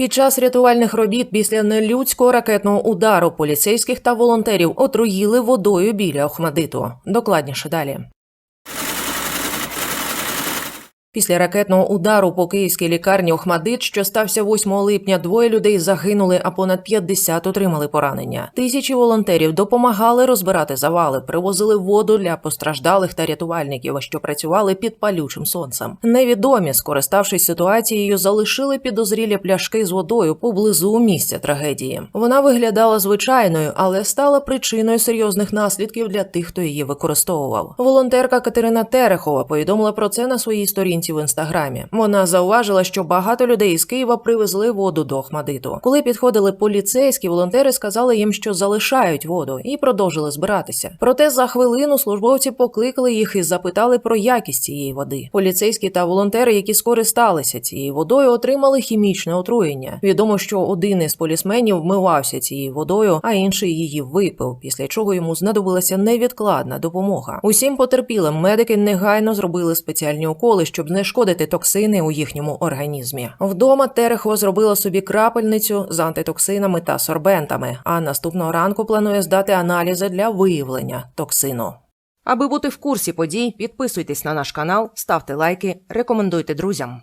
Під час рятувальних робіт після нелюдського ракетного удару поліцейських та волонтерів отруїли водою біля Охмадиту. Докладніше далі. Після ракетного удару по київській лікарні Охмадит, що стався 8 липня, двоє людей загинули, а понад 50 отримали поранення. Тисячі волонтерів допомагали розбирати завали, привозили воду для постраждалих та рятувальників, що працювали під палючим сонцем. Невідомі, скориставшись ситуацією, залишили підозрілі пляшки з водою поблизу місця трагедії. Вона виглядала звичайною, але стала причиною серйозних наслідків для тих, хто її використовував. Волонтерка Катерина Терехова повідомила про це на своїй сторінці в інстаграмі. Вона зауважила, що багато людей із Києва привезли воду до Охмадиту. Коли підходили поліцейські, волонтери сказали їм, що залишають воду, і продовжили збиратися. Проте за хвилину службовці покликали їх і запитали про якість цієї води. Поліцейські та волонтери, які скористалися цією водою, отримали хімічне отруєння. Відомо, що один із полісменів вмивався цією водою, а інший її випив, після чого йому знадобилася невідкладна допомога. Усім потерпілим медики негайно зробили спеціальні уколи, щоб знешкодити токсини у їхньому організмі. Вдома Терехо зробила собі крапельницю з антитоксинами та сорбентами. А наступного ранку планує здати аналізи для виявлення токсину. Аби бути в курсі подій, підписуйтесь на наш канал, ставте лайки, рекомендуйте друзям.